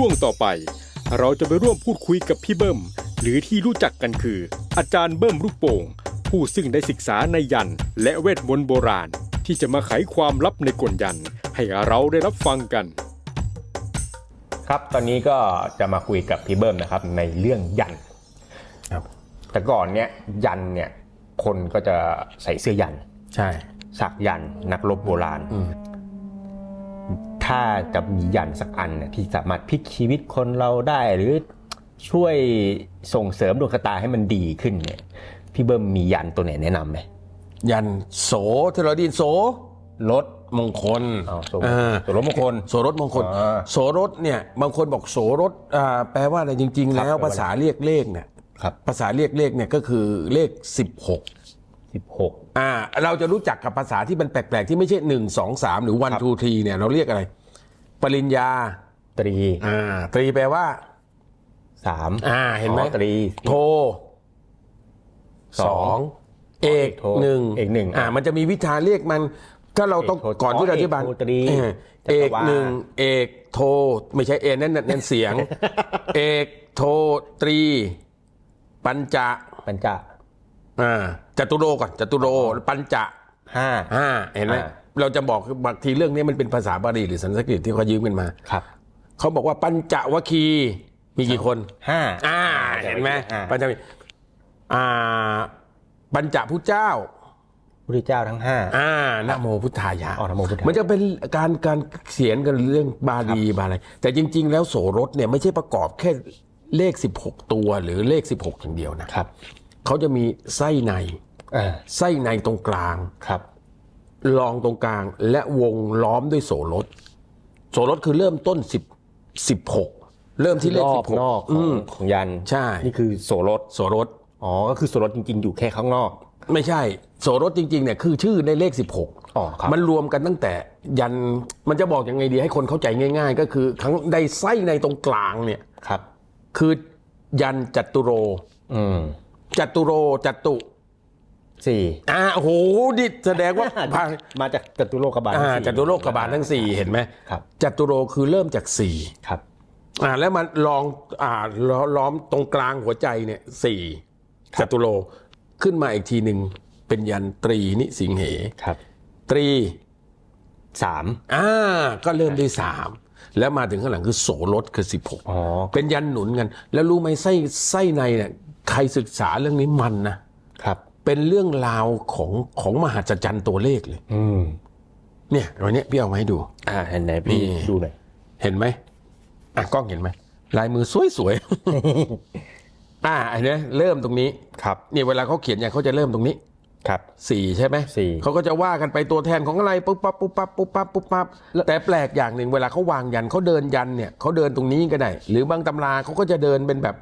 ช่วงต่อไป เราจะไปร่วมพูดคุยกับพี่เบิ้ม หรือที่รู้จักกันคือ อาจารย์เบิ้มลูกโป่ง ผู้ซึ่งได้ศึกษาในยันต์และเวทมนต์โบราณ ที่จะมาไขความลับในกลยันต์ให้เราได้รับฟังกัน ครับตอนนี้ก็จะมาคุยกับพี่เบิ้มนะครับในเรื่องยันครับ แต่ก่อนเนี้ยยันเนี่ยคนก็จะใส่เสื้อยัน ใช่สักยันนักรบโบราณอืม ถ้าจะมียันสักอันเนี่ยที่สามารถพลิกชีวิตคนเราได้หรือช่วยส่งเสริมดวงชะตาให้มันดีขึ้นเนี่ยพี่เบิ้มมียันตัวไหนแนะนำไหมยันโสที่เราไดยินโสรถมงคลอ้าวโสเออโสรถมงคลโสรถมงคลอ่าโสรถเนี่ยบางคนบอกโสรถอ่าแปลว่าอะไรจริงๆครับแล้วแปลว่าอะไรภาษาเรียกเลขเนี่ยครับภาษาเรียกเลขเนี่ยก็คือเลข 16สิบหกอ่าเราจะรู้จักกับภาษาที่มันแปลกๆ ที่ไม่ใช่ 1 2 3 หรือครับ1 2 3เนี่ยเราเรียกอะไร ปริญญาตรีอ่าตรีแปลว่า สามอ่า เห็นไหมอ๋อตรี โทสสอองงเอกโทหนึ่งเอกหนึ่งอ่า มันจะมีวิชาเรียกมัน ถ้าเราต้องเอกโทก่อนที่เราอธิบายเอกโทตรีเออจัเอกรวาลหนึ่งเอกโท ไม่ใช่เอนั่นนั่นนั่นเสียง เอกโทตรี ปัญจะปัญจอ่าจตุโรก่อนจตุโรปัญจะห้าอ่าเห็นไหมอ่า เราจะบอกบางทีเรื่องนี้มันเป็นภาษาบาลีหรือสันสกฤตที่เขายืมกันมาครับเขาบอกว่าปัญจวัคคีย์มีกี่คนห้าอ่าเห็นไหมอ่าปัญจวัคคีย์อ่าปัญจพุทธเจ้าพุทธเจ้าทั้งห้าอ่านะโมพุทธายะอ๋อนะโมพุทธายะมันจะเป็นการการเขียนกันเรื่องบาลีบาอะไร แต่จริง ๆ แล้วโสรถเนี่ยไม่ใช่ประกอบแค่เลข 16 ตัวหรือเลข 16อย่างเดียวนะครับเขาจะมีไส้ในอ่าไส้ในตรงกลางครับ รองตรงกลางและวงล้อมด้วยโสรถ โสรถคือเริ่มต้น10 16เริ่มที่เลขรอบ16นอกขอืองมของยันใช่ นี่คือโสรถโสรถอ๋อก็คือโสรถจริง ๆ อยู่แค่ข้างนอก ไม่ใช่ โสรถจริงๆเนี่ยคือชื่อในเลข 16อ๋อครับมันรวมกันตั้งแต่ยันมันจะบอกยังไงดีให้คนเข้าใจง่าย ๆ ก็คือทั้งในไส้ในตรงกลางเนี่ยครับ คือยันจัตุโรอืมจัตุโรจัตุ สี่อ่าโอ้โหดิแสดงว่าผ่านมาจากจตุโลกบาลอ่าทั้งสี่จัตุโลกบาลทั้งสี่เห็นไหมครับจัตุโรคือเริ่มจากสี่ครับอ่าแล้วมันลองอ่าล้อล้อมตรงกลางหัวใจเนี่ยสี่จัตุโรขึ้นมาอีกทีหนึ่งเป็นยันตรีนิสิงเหครับ ตรีสามอ่าก็เริ่มด้วยสามแล้วมาถึงข้างหลังคือโสรถคือสิบหกอ๋อเป็นยันหนุนกัน แล้วรู้ไหมไส้ไส้ในเนี่ยใครศึกษาเรื่องนี้มันนะครับ เป็นเรื่องราวของของมหัศจรรย์ตัวเลขเลย อืมเนี่ยวันนี้พี่เอามาให้ดู อ่าเห็นไหนพี่นี่ ดูหน่อยเห็นไหมอะกล้องเห็นไหมลายมือสวยๆ อ่าอันเนี้ยเริ่มตรงนี้ครับ นี่เวลาเขาเขียนเนี่ยเขาจะเริ่มตรงนี้ ครับ สี่ใช่ไหมสี่เขาก็จะว่ากันไปตัวแทนของอะไรปุ๊บปั๊บปุ๊บปั๊บปุ๊บปั๊บปุ๊บปั๊บแต่แปลกอย่างหนึ่งเวลาเขาวางยันเขาเดินยันเนี่ยเขาเดินตรงนี้ก็ได้ หรือบางตำราเขาก็จะเดินเป็นแบบ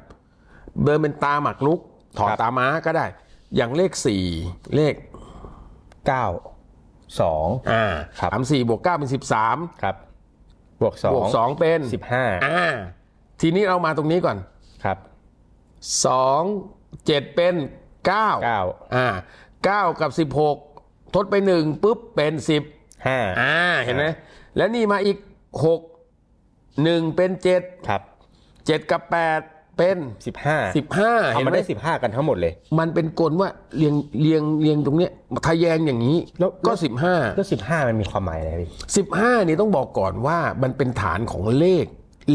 เดินเป็นตาหมากลุกถอดตาม้าก็ได้ อย่างเลขสี่เลขเก้าสองอ่าครับสามสี่บวกเก้าเป็นสิบสามครับ บวกสอบวงกสองเป็นสิบห้าอ่า ทีนี้เรามาตรงนี้ก่อนครับสองเจ็ดเป็นเก้าเก้าอ่าเก้ากับสิบหกทดไปหนึ่งปุ๊บเป็นสิบห้าอ่าเห็นไหมแล้วนี่มาอีกหกหนึ่งเป็นเจ็ดครับเจ็ดกับแปด เป็นสิบห้าสิบห้าเอาเห็นมาไหมได้สิบห้ากันทั้งหมดเลย มันเป็นกลว่าเรียงเรียงเรียงตรงเนี้ยทะแยงอย่างนี้แล้ว ก็สิบห้า แล้วสิบห้ามันมีความหมายอะไรพี่สิบห้านี่ต้องบอกก่อนว่ามันเป็นฐานของเลข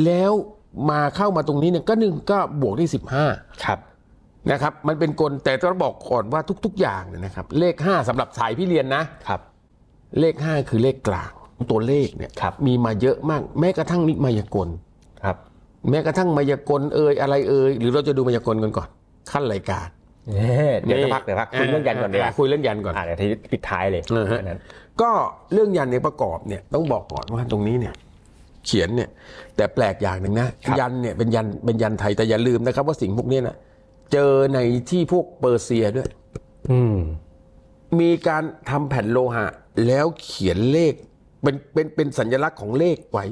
แล้วมาเข้ามาตรงนี้เนี่ยก็หนึ่งก็บวกได้สิบห้าครับนะครับมันเป็นกลแต่ต้องบอกก่อนว่าทุก ๆ อย่างเนี่ยนะครับ เลขห้าสำหรับสายพี่เรียนนะ ครับ เลข 5 คือเลขกลางตัวเลขเนี่ยครับ มีมาเยอะมาก แม้กระทั่งนิมายากล ครับ แม้กระทั่งมายากลเอ่ยอะไรเอ่ยหรือเราจะดูมายากลกันก่อน ขั้นรายการเดี๋ยวจะพักเดี๋ยวพักคุยเรื่องยันก่อนดีกว่าคุยเรื่องยันก่อนอ่าเดี๋ยวทีปิดท้ายเลยเออฮะอันนั้นก็เรื่องยันในประกอบเนี่ยต้องบอกก่อนว่าตรงนี้เนี่ยเขียนเนี่ย แต่แปลกอย่างหนึ่งนะยันเนี่ยเป็นยันเป็นยันไทยแต่อย่าลืมนะครับ ว่าสิ่งพวกนี้นะเจอในที่พวกเปอร์เซียด้วย อืมมีการทำแผ่นโลหะ แล้วเขียนเลขเป็นเป็นเป็นสัญลักษณ์ของเลขไว้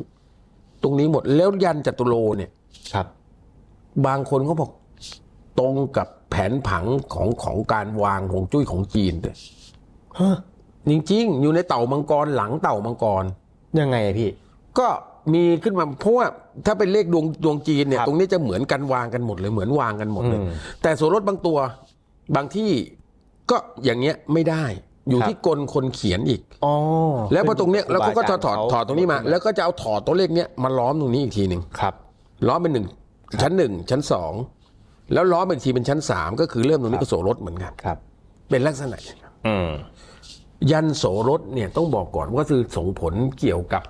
ตรงนี้หมดแล้วยันจัตุโลเนี่ยครับ บางคนเขาบอกตรงกับแผนผังของของการวางหงจุ้ยของจีนด้วยฮะจริงๆ อยู่ในเต่ามังกรหลังเต่ามังกร ยังไงอะพี่ ก็มีขึ้นมาเพราะว่าถ้าเป็นเลขดวงดวงจีนเนี่ยครับตรงนี้จะเหมือนกันวางกันหมดเลยเหมือนวางกันหมดเลยอืมแต่ส่วนลดบางตัวบางที่ก็อย่างเงี้ยไม่ได้ อยู่ครับที่กลคนเขียนอีกอ๋อแล้วพอตรงเนี้ยแล้วเขาก็จะถอดครูบาาจาย์ถอดตรงนี้มา แล้วก็จะเอาถอดตัวเลขเนี้ยมาล้อมตรงนี้อีกทีหนึ่งครับ ล้อมเป็นหนึ่งชั้นหนึ่งชั้นสองแล้วล้อมเป็นอีกทีเป็นชั้นสามก็คือเริ่มตรงนี้ก็โสรถเหมือนกันครับ เป็นลักษณะอย่างนั้นอืมยันโสรถเนี่ยต้องบอกก่อนว่าคือส่งผลเกี่ยวกับ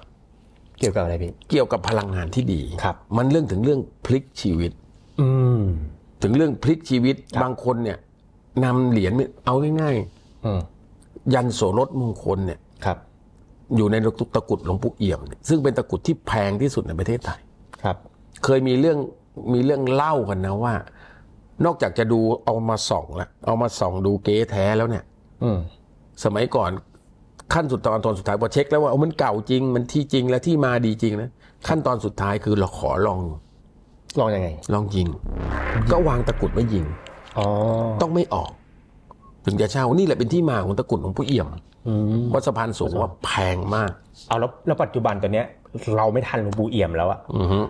เกี่ยวกับอะไรพี่เกี่ยวกับพลังงานที่ดีครับ มันเรื่องถึงเรื่องพลิกชีวิต อืมถึงเรื่องพลิกชีวิตครับบางคนเนี่ยนำเหรียญเอาง่ายอืมๆ ยันโสรถมงคลเนี่ยครับ อยู่ในตะกรุดหลวงปู่เอี่ยมเนี่ยซึ่งเป็นตะกรุดที่แพงที่สุดในประเทศไทยครับ เคยมีเรื่องมีเรื่องเล่ากันนะว่า นอกจากจะดูเอามาส่องแล้วเอามาส่องดูเก๊แท้แล้วเนี่ย อืมสมัยก่อนขั้นสุดตอนตอนสุดท้ายพอเช็คแล้วว่าเอามันเก่าจริงมันที่จริงและที่มาดีจริงนะขั้นตอนสุดท้ายคือเราขอลอง ลองยังไง ลองยิง ก็วางตะกรุดไว้ยิง อ๋อ ต้องไม่ออก ถึงจะเช่านี่แหละเป็นที่มาของตะกรุดของผู้เอี่ยมอืมวัดสะพานสูงว่าแพงมาก เอาแล้วแล้วปัจจุบันตัวเนี้ย เราไม่ทันหลวงปู่เอี่ยมแล้วอะอือฮึ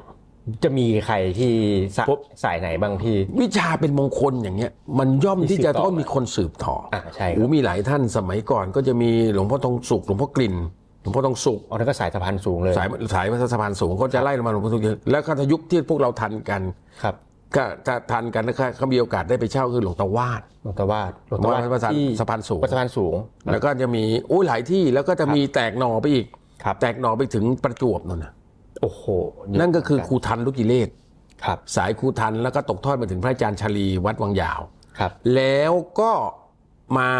จะมีใครที่สะปุ๊บสายไหนบ้างที่ วิชาเป็นมงคลอย่างเงี้ย มันย่อมที่จะสืบต่อต้องมีคนสืบต่อออ่าใช่ครับโอ้มีหลายท่านสมัยก่อนก็จะมีหลวงพ่อทองสุขหลวงพ่อกลิ่นหลวงพ่อทองสุขอ๋อนั่นก็สายสะพานสูงเลย สายสายวัดสะพานสูงเขาจะไล่ลงมาหลวงพ่อทองสุขแล้วก็ถ้ายุคที่พวกเราทันกันครับ ก็จะทันกันนะครับเขามีโอกาสได้ไปเช่าคือหลวงตาวาดหลวงตาวาดหลวงหลวงตาวาตาดวาดที่สะพานสูงวัดสะพานสูง แล้วก็จะมีโอ้ยหลายที่แล้วก็จะมีแตกหน่อไปอีกครับแตกหน่อไปถึงประจวบนั่นนะโอ้โหนั่นก็คือครูทันลุกิเลศครับ สายครูทันแล้วก็ตกทอดมาถึงพระอาจารย์ชาลีวัดวังยาวครับ แล้วก็มา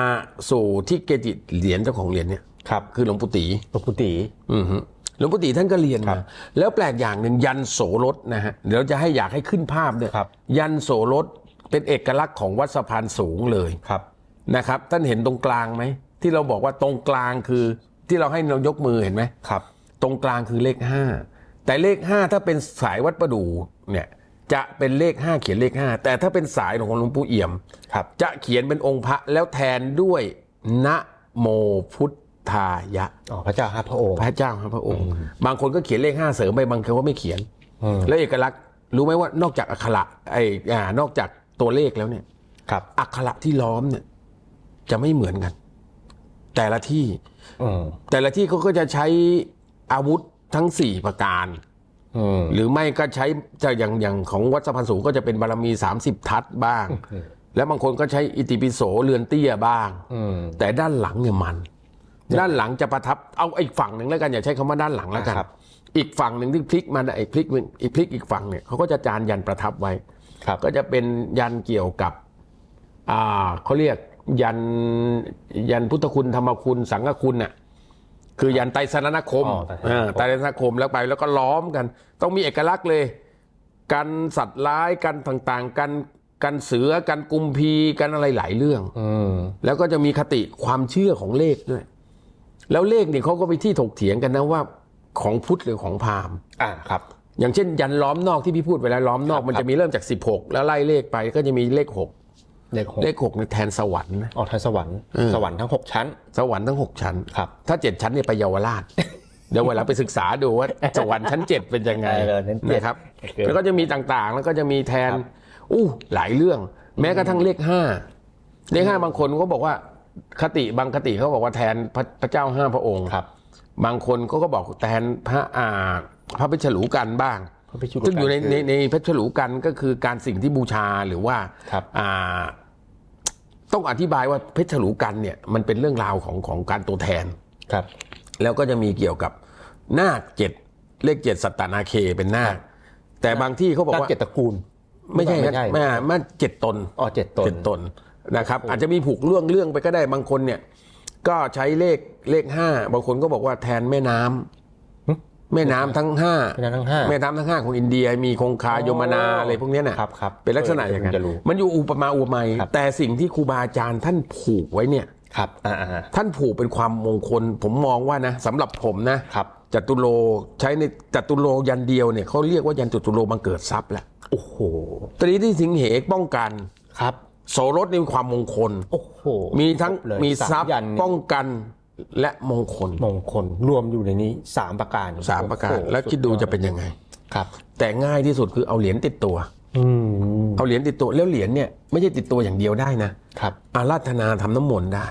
สู่ที่เกจิเหรียญเจ้าของเหรียญเนี่ยครับ คือหลวงปู่ตีหลวงปู่ตีอือฮึ หลวงปู่ตีท่านก็เรียนครัมาบแล้วแปลกอย่างหนึ่งยันโสรถนะฮะเดี๋ยวจะให้อยากให้ขึ้นภาพเนี่ยครับยันโสรถเป็นเอกลักษณ์ของวัดสะพานสูงเลยครับนะครับ ท่านเห็นตรงกลางไหมที่เราบอกว่าตรงกลางคือที่เราให้เรายกมือเห็นไหมครับ ตรงกลางคือเลขห้าแต่เลขห้าถ้าเป็นสายวัดประดูเนี่ยจะเป็นเลขห้าเขียนเลขห้าแต่ถ้าเป็นสายของหลวงปู่เอี่ยมครับ จะเขียนเป็นองค์พระแล้วแทนด้วยนะโมพุทธายะอ๋อพระเจ้าห้าพระองค์พระเจ้าครับพระองค์ บางคนก็เขียนเลขห้าเสริมไปบางคนก็ไม่เขียนอืมแล้วเอกลักษณ์รู้ไหมว่านอกจากอักขระไอ้อ่านอกจากตัวเลขแล้วเนี่ย ครับอักขระที่ล้อมเนี่ย จะไม่เหมือนกัน แต่ละที่อืมแต่ละที่เขาก็จะใช้อาวุธทั้งสี่ประการอืมหรือไม่ก็ใช้จะอย่างอย่างของวัดสะพานสูงก็จะเป็นบารมี30ทัศน์บ้าง แล้วบางคนก็ใช้อิติปิโสเรือนเตี้ยบ้างอืมแต่ด้านหลังเนี่ยมัน ด้านหลังจะประทับเอาอีกฝั่งหนึ่งแล้วกันอย่าใช้คำว่าด้านหลังแล้วกันครับอีกฝั่งหนึ่งที่พลิกมาไอ้พลิกอีกพลิกอีกฝั่งเนี่ยเขาก็จะจานยันประทับไว้ครับก็จะเป็นยันเกี่ยวกับอ่าเขาเรียกยันยันพุทธคุณธรรมคุณสังฆคุณน่ะคือยันไตรสรณคมอ๋อไตรสรณคมอ่าไตรสรณคมแล้วไปแล้วก็ล้อมกัน ต้องมีเอกลักษณ์เลยกันสัตว์ร้ายกันต่างๆกันกันเสือกันกุมพีกันอะไรหลายเรื่องอืมแล้วก็จะมีคติความเชื่อของเลขด้วย แล้วเลขนี่เขาก็ไปที่ถกเถียงกันนะว่าของพุทธหรือของพราหมณ์อ่าครับ อย่างเช่น ยันล้อมนอกที่พี่พูดไปแล้วล้อมนอกครับมันจะมีเริ่มจาก 16 แล้วไล่เลขไปก็จะมีเลขเลขห6กเลข6ในแทนสวรรค์นะออกทางสวรรค์เออสวรรค์ทั้งหกชั้น สวรรค์ทั้ง 6 ชั้นครับถ้า 7 ชั้นเนี่ยไปเยาวราชเดี๋ยวเวลาไปศึกษาดูว่าสวรรค์ชั้น7เป็นยังไงเออชั้นเจ็ดนะครับโอเคแล้วก็จะมีต่างๆ แล้วก็จะมีแทนครับอู้หลายเรื่อง แม้กระทั่งเลขห้าเลขห้าบางคนก็บอกว่า คติบางคติเขาบอกว่าแทนพระพระเจ้าห้าพระองค์ครับ บางคนเขาก็บอกแทนพระอ่าพระเพชรฉลูกันบ้างพระพิชุซึ่งอยู่ในในในเพชรฉลูกันก็คือการสิ่งที่บูชาหรือว่าครับอ่าต้องอธิบายว่าเพชรฉลูกันเนี่ยมันเป็นเรื่องราวของของการตัวแทนครับ แล้วก็จะมีเกี่ยวกับนาคเจ็ดเลขเจ็ดสัตตนาเคเป็นนาค แต่บางที่เขาบอกนักว่าเกตตระกูล ไม่ใช่ไม่ครับใช่ไม่ไม่เจ็ดตนอ๋อเจ็ดตนเจ็ดตน นะครับ อาจจะมีผูกเรื่องเรื่องไปก็ได้บางคนเนี่ย ก็ใช้เลขเลขห้าบางคนก็บอกว่าแทนแม่น้ำแม่น้ำทั้งห้าแม่น้ำทั้งห้าแม่น้ำทั้งห้าของอินเดียมีคงคาอ๋อโยมนาอะไรพวกเนี้ยนะครับครับเป็นลักษณะอย่างนั้นจะรู้มันอยู่อุปมาอุปไมยครับ แต่สิ่งที่ครูบาอาจารย์ท่านผูกไว้เนี่ย ครับอ่าอ่าท่านผูกเป็นความมงคล ผมมองว่านะสำหรับผมนะ ครับจตุโลใช้ในจตุโลยันเดียวเนี่ยเขาเรียกว่ายันจตุโลบังเกิดทรัพย์แหละโอ้โหตรีที่สิงเหป้องกัน ครับ โสรถนี่มีความมงคล โอ้โหมีทั้งเลยมีสาทรัพย์ยันป้องกันและมงคลมงคลรวมอยู่ในนี้สามประการสามประการ โอ้โหแล้วคิดดูจะเป็นยังไง ครับ แต่ง่ายที่สุดคือเอาเหรียญติดตัว อืมเอาเหรียญติดตัวแล้วเหรียญเนี่ยไม่ใช่ติดตัวอย่างเดียวได้นะครับอาราธนาทำน้ำมนต์ได้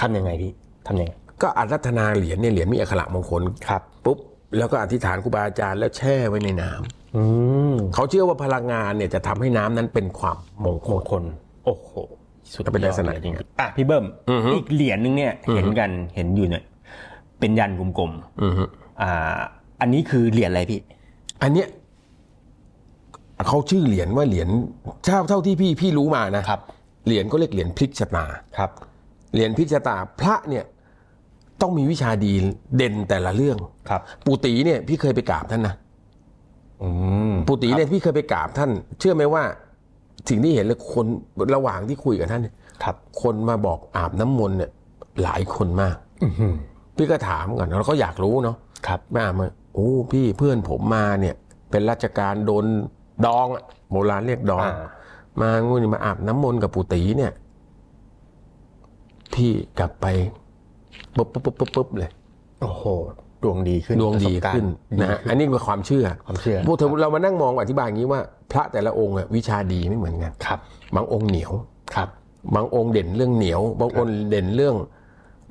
ทำยังไงพี่ทำยังไงก็อาราธนาเหรียญเนี่ยเหรียญมีอักขระมงคลครับ ปุ๊บแล้วก็อธิษฐานครูบาอาจารย์แล้วแช่ไว้ในน้ำอืมเขาเชื่อว่าพลังงานเนี่ยจะทำให้น้ำนั้นเป็นความมงคมลงคล โอ้โหสุดก็เป็นลักษณะยอดอย่างนั้นอะพี่เบิ้มอือฮึอีกเหรียญนึงเนี่ยเห็นกันเห็นอยู่เนี่ยเป็นยันกลมอือฮึๆอ่า อันนี้คือเหรียญอะไรพี่ อันเนี้ยเขาชื่อเหรียญว่าเหรียญเท่าเท่าที่พี่พี่รู้มานะครับ เหรียญก็เรียกเหรียญพลิกชะตาครับ เหรียญพลิกชะตาพระเนี่ยต้องมีวิชาดีเด่นแต่ละเรื่องครับ ปู่ตีเนี่ยพี่เคยไปกราบท่านนะอืมปู่ตีเนี่ยพี่เคยไปกราบท่าน เชื่อไหมว่า สิ่งที่เห็นเลยคนระหว่างที่คุยกับท่านเนี่ยครับ คนมาบอกอาบน้ำมนต์เนี่ยหลายคนมากพี่ก็ถามก่อนแล้วก็อยากรู้เนาะครับแม่มาโอ้พี่เพื่อนผมมาเนี่ย เป็นราชการโดนดองอะโบราณเรียกดองอ่ามางูนี่มาอาบน้ำมนต์กับปู่ตีเนี่ย พี่กลับไปปุ๊บปุ๊บปุ๊บปุ๊บปุ๊บเลย โอ้โห ดวงดีขึ้นดวงดีประสบการณ์ขึ้นนะฮะอันนี้เป็นความเชื่อความเชื่อพวกเธอเรามานั่งมองอธิบายอย่างนี้ว่า พระแต่ละองค์อะวิชาดีไม่เหมือนกันครับ บางองค์เหนียวครับ บางองค์เด่นเรื่องเหนียว บางองค์เด่นเรื่อง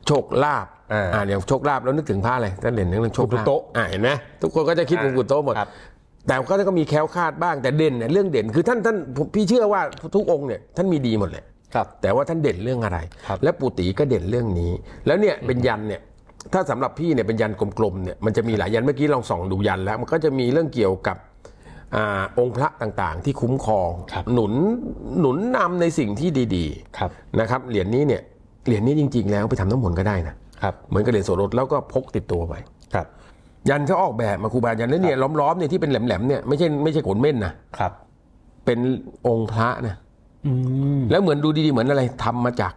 โชคลาภอ่าอ่าอย่างโชคลาภแล้วนึกถึงพระอะไรท่านเด่นเรื่องโชคกุลาภโตะอ่าเห็นไหมทุกคนก็จะคิดถึงกุโตะหมดครับแต่ก็ก็มีแคล้วคลาดบ้างแต่เด่นเนี่ยเรื่องเด่นคือท่านท่านผมพี่เชื่อว่าทุกองค์เนี่ยท่านมีดีหมดเลยครับ แต่ว่าท่านเด่นเรื่องอะไรครับและปู่ตีก็เด่นเรื่องนี้ แล้วเนี่ยเป็นยันเนี่ย ถ้าสำหรับพี่เนี่ยเป็นยันกลมๆเนี่ยมันจะมีหลายยันเมื่อกี้ลองส่องดูยันแล้ว มันก็จะมีเรื่องเกี่ยวกับอาองค์พระต่างๆ ที่คุ้มครองครับหนุนหนุนนำในสิ่งที่ดีครับๆนะครับเหรียญนี้เนี่ยเหรียญนี้จริง ๆ แล้วไปทำน้ำมนต์ก็ได้นะครับเหมือนกับเหรียญโสรถแล้วก็พกติดตัวไปครับ ยันเขาออกแบบมาครูบายันแล้วเนี่ยล้อมๆเนี่ยที่เป็นแหลมๆเนี่ยไม่ใช่ไม่ใช่ขนเม่นนะครับ เป็นองค์พระนะอืมแล้วเหมือนดูดีๆเหมือนอะไรทำมาจาก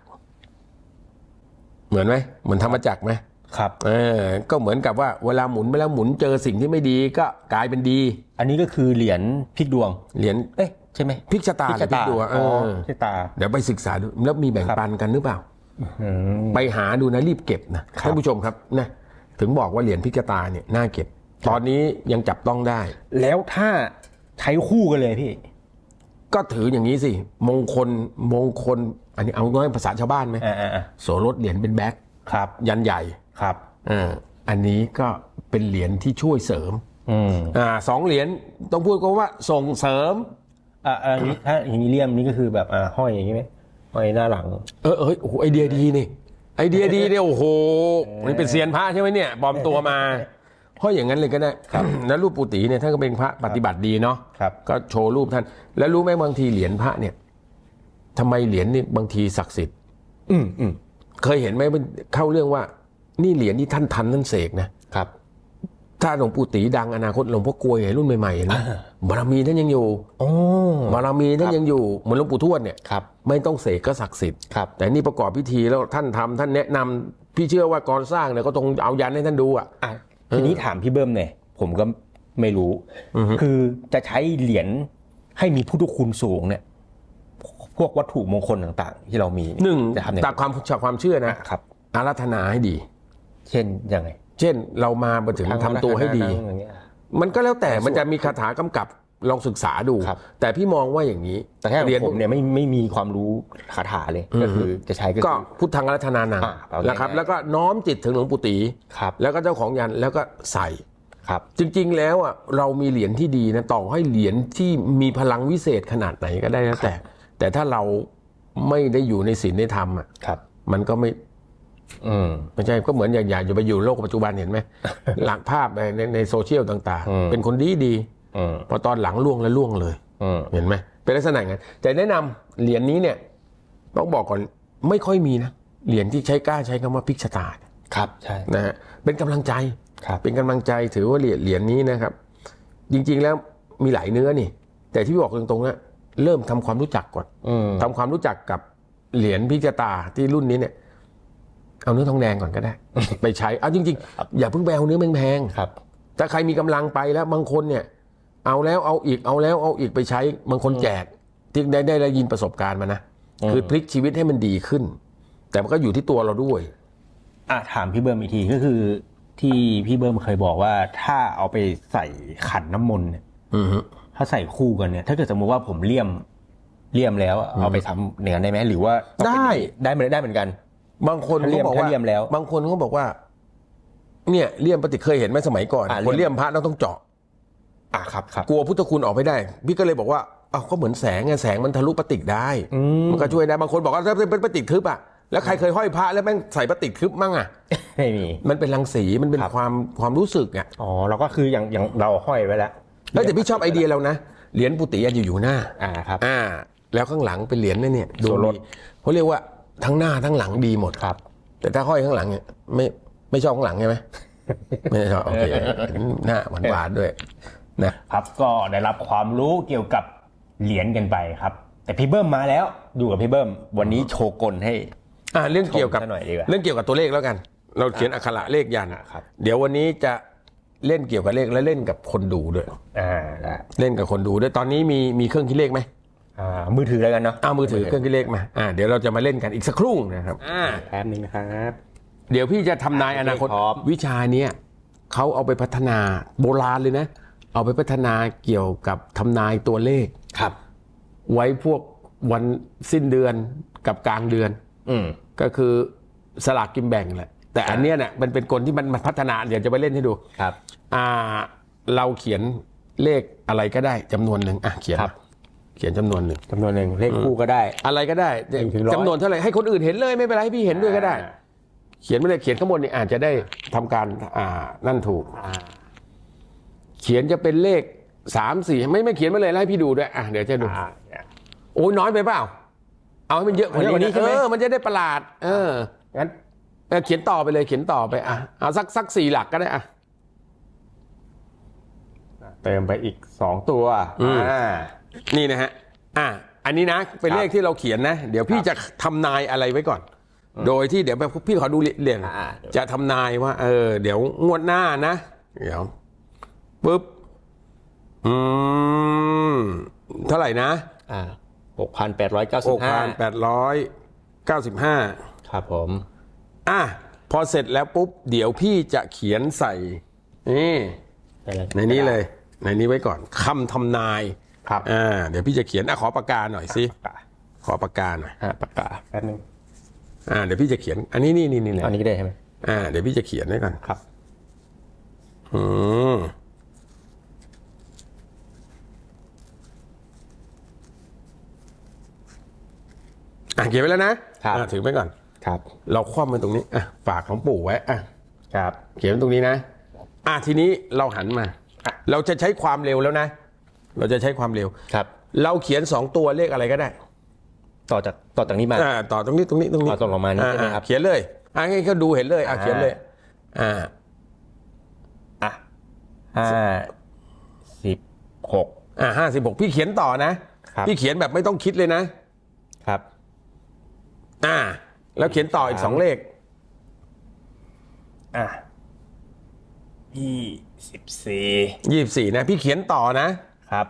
เหมือนไหมเหมือนทำมาจากไหม ครับเออก็เหมือนกับว่าเวลาหมุนไปแล้วหมุนเจอสิ่งที่ไม่ดีก็กลายเป็นดี อันนี้ก็คือเหรียญพลิกดวงเหรียญเอ๊ะใช่ไหมพลิกชะตาพลิกชะหรือพลิตากดวงเออ๋ออพลิกชะตา เดี๋ยวไปศึกษาดูแล้วมีแบ่งครับปันกันหรือเปล่าอืมไปหาดูนะรีบเก็บนะครับท่านผู้ชมครับนะถึงบอกว่าเหรียญพลิกชะตาเนี่ยน่าเก็บ ตอนนี้ยังจับต้องได้ แล้วถ้าใช้คู่กันเลยพี่ ก็ถืออย่างนี้สิ มงคลมงคล อันนี้เอาน้อยภาษาชาวบ้านไหมอ่าอ่าโสรถเหรียญเป็นแบ็คครับ ยันใหญ่ ครับเอออันนี้ก็เป็นเหรียญที่ช่วยเสริมอืมอ่าสองเหรียญต้องพูดก็ว่าส่งเสริมอ่าอันนี้ถ้าอย่างนี้เลี่ยมนี่ก็คือแบบอ่าห้อยอย่างนี้ไหมห้อยหน้าหลัง เออเอยโอ้โหไอเดียดีนี่ไอเดียดีเนี่ยโอ้โหนี่เป็นเซียนพระใช่ไหมเนี่ยปลอมตัวมาเพราะอย่างนั้นเลยก็ได้แล้วรูปปุติเนี่ยท่านก็เป็นพระปฏิบัติดีเนาะครับก็โชว์รูปท่าน แล้วรู้ไหมบางทีเหรียญพระเนี่ยทำไมเหรียญนี่บางทีศักดิ์สิทธิ์ อืมอืมเคยเห็นไหมมันเข้าเรื่องว่า นี่เหรียญที่ท่านทันท่านเสกนะครับ ถ้าหลวงปู่ตีดังอนาคตหลวงพ่อกลวยรุ่นใหม่ๆเห็นไหมบารมีท่านยังอยู่โอ้บารมีท่านยังอยู่เหมือนหลวงปู่ทวดเนี่ยครับไม่ต้องเสกก็ศักดิ์สิทธิ์ครับแต่นี่ประกอบพิธีแล้วท่านทำท่านแนะนำพี่เชื่อว่าก่อนสร้างเนี่ยก็ต้องเอายันให้ท่านดูอะอะทีนี้ถามพี่เบิ้มเนี่ยผมก็ไม่รู้ คือจะใช้เหรียญให้มีพุทธคุณสูงเนี่ยพวกวัตถุมงคลต่างๆ ที่เรามีเยหนึ่งจะทำยังไงตามความจากความเชื่อนะครับอารัธนาให้ดี เช่นยังไง เช่นเรามามาถึงทำตัวให้ดีอย่างเงี้ยมันก็แล้วแต่มันจะมีคาถากำกับลองศึกษาดูครับแต่พี่มองว่าอย่างนี้ แต่แค่เรียนผมเนี่ยไม่ไม่มีความรู้คาถาเลยก็คือจะใช้ก็ก็คือพุทธังอารัธนานังอ่าเอาง่ายๆนะครับ แล้วก็น้อมจิตถึงหลวงปู่ตีครับแล้วก็เจ้าของยันแล้วก็ใส่ครับจริงๆแล้วอะเรามีเหรียญที่ดีนะต่อให้เหรียญที่มีพลังวิเศษขนาดไหนก็ได้แล้วแต่ แต่ถ้าเราไม่ได้อยู่ในศีลในธรรมอะครับมันก็ไม่ อืมไม่ใช่ก็เหมือนอย่างอย่าอย่าไปอยู่โลกปัจจุบันเห็นไหม หลักภาพในในในโซเชียลต่างอืม ๆ เป็นคนดีดีอืมพอตอนหลังล่วงแล้วล่วงเลย อืมเห็นไหมเป็นลักษณะอย่างนั้นแต่แนะนำเหรียญนี้เนี่ยต้องบอกก่อนไม่ค่อยมีนะเหรียญที่ใช้กล้าใช้คำว่าพลิกชะตาเนี่ยครับใช่นะฮะเป็นกำลังใจ ครับ เป็นกำลังใจถือว่าเหรียญเหรียญนี้นะครับ จริงๆแล้วมีหลายเนื้อนี่ แต่ที่บอกตรงๆนะเริ่มทำความรู้จักก่อนอืมทำความรู้จักกับเหรียญพิจตาที่รุ่นนี้เนี่ย เอาเนื้อทองแดงก่อนก็ได้ ไปใช้เอาจริง ๆ อย่าเพิ่งไปเอาเนื้อแพงครับๆถ้าใครมีกำลังไปแล้วบางคนเนี่ย เอาแล้วเอาอีกเอาแล้วเอาอีกไปใช้บางคนแจกที่ได้ได้ได้ยินประสบการณ์มานะอืมคือพลิกชีวิตให้มันดีขึ้น แต่มันก็อยู่ที่ตัวเราด้วยอะถามพี่เบิ้มอีกทีก็คือ ที่พี่เบิ้มเคยบอกว่า ถ้าเอาไปใส่ขันน้ำมนต์เนี่ยอือฮึถ้าใส่คู่กันเนี่ย ถ้าเกิดสมมติว่าผมเลี่ยมเลี่ยมแล้วอะเอาไปทำเนื้อได้ไหมหรือว่าต้องเป็นได้ได้เหมือนได้เหมือนกัน บางคนถ้าเลี่เขายมบอกว่าถ้าเลี่ยมแล้ว บางคนเขาบอกว่า เนี่ยเลี่ยมปฏิเคยเห็นไหมสมัยก่อนอ่าคนเลี่เลี่ยยมมพระเราต้องเจาะ อะครับครับ กลัวพุทธคุณออกไม่ได้ พี่ก็เลยบอกว่าอ้าวก็เหมือนแสงไงแสงมันทะลุปฏิกได้อืมมันก็ช่วยได้บางคนบอกว่าถ้าเป็นปฏิกทึบอะแล้วใครเคยห้อยพระแล้วแม่งใส่ปฏิกทึบมั่งอะไม่มี มันเป็นรังสีมันเป็นครับ ความความรู้สึกอะอ๋อเราก็คืออย่างอย่างเราห้อยไว้แล้วแล้วแต่พี่ชอบไอเดียเรานะเหรียญปุติยะอยู่อยู่หน้า อ่าครับ อ่า แล้วข้างหลังเป็นเหรียญนั่นเนี่ยดูส่วนลดดีเขาเรียกว่า ทั้งหน้าทั้งหลังดีหมดครับ แต่ถ้าห้อยข้างหลังเนี่ยไม่ไม่ชอบข้างหลังใช่ไหมไม่ชอบโอเคหน้าหวานหวานๆด้วยนะครับก็ได้รับความรู้เกี่ยวกับเหรียญกันไปครับ แต่พี่เบิ้มมาแล้วดูกับพี่เบิ้มวันนี้โชว์กลให้อ่าเรื่องเกี่ยวกับชมซะหน่อยดีกว่าเรื่องเกี่ยวกับตัวเลขแล้วกัน เราเขียนอักขระเลขยันอ่าครับ เดี๋ยววันนี้จะเล่นเกี่ยวกับเลขและเล่นกับคนดูด้วยอ่าได้เล่นกับคนดูด้วยตอนนี้มีมีเครื่องคิดเลขไหมอ่า มือถือแล้วกันเนาะเอามือถือเครื่องคิดเลขมาอ่าเดี๋ยวเราจะมาเล่นกันอีกสักครู่นะครับอ่าแป๊บนึงนะครับ เดี๋ยวพี่จะทำนายอนาคตพร้อมวิชาเนี้ยเขาเอาไปพัฒนาโบราณเลยนะ เอาไปพัฒนาเกี่ยวกับทำนายตัวเลขครับ ไว้พวกวันสิ้นเดือนกับกลางเดือน อืมก็คือสลากกินแบ่งแหละแต่อันเนี้ยเนี่ยมันเป็นกลที่มันมาพัฒนาเดี๋ยวจะไปเล่นให้ดูครับ อ่าเราเขียนเลขอะไรก็ได้จำนวนหนึ่งอะเขียนครับ เขียนจำนวนหนึ่งจำนวนหนึ่งเลขคู่ก็ได้ อะไรก็ได้หนึ่งถึงร้อย จำนวนเท่าไหร่ให้คนอื่นเห็นเลยไม่เป็นไรให้พี่เห็นด้วยก็ได้อ่าเขียนไปเลยเขียนข้างบนนี่อาจจะได้ทำการอ่านั่นถูก อ่าเขียนจะเป็นเลขสามสี่ไม่ไม่เขียนมาเลยแล้วให้พี่ดูด้วยอะเดี๋ยวจะดู อ่า โอ้ยน้อยไปเปล่า เอาให้มันเยอะกว่าเยอะกว่านี้นี้ใช่ไหม เออมันจะได้ประหลาด เอองั้นเออเขียนต่อไปเลยเขียนต่อไปอะเอาสักสักสี่หลักก็ได้อะ เติมไปอีกสองตัวอืม อ่า นี่นะฮะอะอันนี้นะเป็นครับเลขที่เราเขียนนะ เดี๋ยวพี่จะทำนายอะไรไว้ก่อน โดยที่เดี๋ยวพี่ขอดูเหรียญอ่า จะทำนายว่า เออ เดี๋ยวงวดหน้านะเดี๋ยวปุ๊บอืมเท่าไหร่นะอ่าหกพันแปดร้อยเก้าสิหบกห้าพันแปดร้อยเก้าสิบห้า ครับผม อะพอเสร็จแล้วปุ๊บ เดี๋ยวพี่จะเขียนใส่นี่ไปเลยในนี้เลย ในนี้ไว้ก่อนคำทำนาย ครับอ่าเดี๋ยวพี่จะเขียนอะขอปากกาหน่อยสิปากกาขอปากกาหน่อยอ่าปากกาแป๊บนึงอ่าเดี๋ยวพี่จะเขียน อันนี้นี่นี่นี่เลยอันนี้ก็ได้ใช่ไหมอ่าเดี๋ยวพี่จะเขียนไว้ก่อนครับ อืมอะเขียนไว้แล้วนะครับอะถือไว้ก่อน ครับ เราคว่ำมันตรงนี้อะฝากของปู่ไว้อะครับ เขียนไว้ตรงนี้นะ อะทีนี้เราหันมาอะเราจะใช้ความเร็วแล้วนะ เราจะใช้ความเร็ว ครับ เราเขียนสองตัวเลขอะไรก็ได้ต่อจากต่อจากนี้มาอ่าต่อตรงนี้ตรงนี้ตรงนี้อ๋อตรงลงมานี่ใช่ไหมครับอ่าเขียนเลยอะให้เขาดูเห็นเลยอะอ่าเขียนเลย อ่าอะห้าสิบหกอ่าห้าสิบหกพี่เขียนต่อนะครับพี่เขียนแบบไม่ต้องคิดเลยนะ ครับ อ่า แล้วเขียนต่ออีกสองเลข อะยี่สิบสี่ยี่สี่นะ พี่เขียนต่อนะ ครับ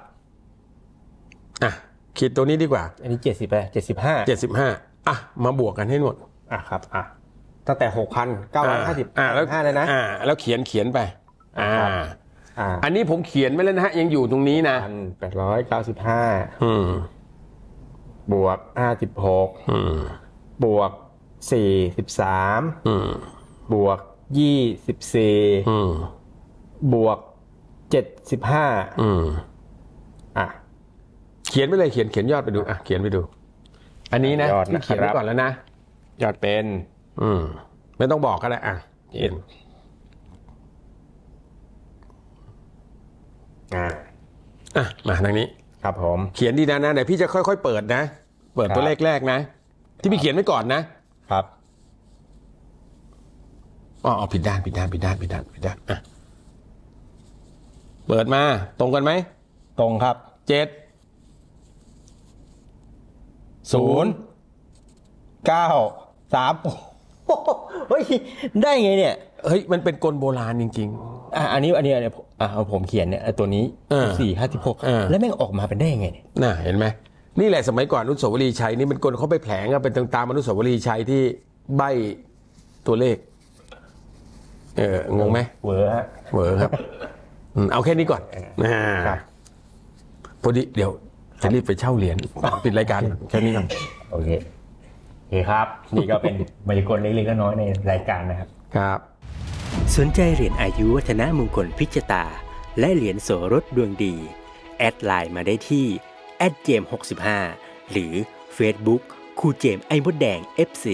อะขีดตัวนี้ดีกว่า อันนี้เจ็ดสิบไปเจ็ดสิบห้าเจ็ดสิบห้าอะมาบวกกันให้หมดอะครับอะตั้งแต่หกพันเก้าร้อยห้าสิบอ่าแล้วห้าเลยนะอ่าแล้วเขียนเขียนไปอ่าครับอ่าอันนี้ผมเขียนไว้แล้วนะฮะยังอยู่ตรงนี้นะพันแปดร้อยเก้าสิบห้าอืมบวกห้าสิบหกอืมบวกสี่สิบสามอืมบวกยี่สิบสี่อืมบวกเจ็ดสิบห้าอืมอะ เขียนไปเลยเขียนเขียนยอดไปดูอะเขียนไปดู อันนี้นะยอดพี่นะครับเขียนไว้ก่อนแล้วนะ ยอดเป็นอืม ไม่ต้องบอกก็ได้อะเขียนอ่าอะมาทางนี้ ครับผม เขียนดีนะนะเดี๋ยวพี่จะค่อยๆเปิดนะ เปิดตัวครับเลขแรกนะ ที่พี่เขียนไว้ก่อนนะครับ อ๋ออ๋อผิดด้านผิดด้านผิดด้านผิดด้านผิดด้านอะเปิดมา ตรงกันไหมตรงครับเจ็ด ศูนย์เก้าสามโอ้โหเฮ้ยได้ไงเนี่ยเฮ้ยมันเป็นกลโบราณจริงอะอันนี้อันนี้อันนี้อะเอาผมเขียนเนี่ยไอ้ตัวนี้เออสี่ห้าสิบหกเออแล้วแม่งออกมาเป็นได้ยังไงเนี่ยๆน่ะเห็นไหมนี่แหละสมัยก่อนอนุสาวรีย์ชัยนี่มันกลเขาไปแผลงอะเป็นตามอนุสาวรีย์ชัยที่ใบตัวเลข เอองงไหมเวอร์ฮะเหวอครับอืมเอาแค่นี้ก่อนอ่าครับพอดีเดี๋ยว จะรีบไปเช่าเหรียญปิดรายการแค่นี้ก่อนโอเคโอเคครับ นี่ก็เป็นมายากลเล็กๆน้อยๆในรายการนะครับครับ สนใจเหรียญอายุวัฒนมงคลพิจตา และเหรียญโสรถดวงดี แอดไลน์มาได้ที่แอดเจม65หรือ Facebook ครูเจมส์ไอมดแดง FC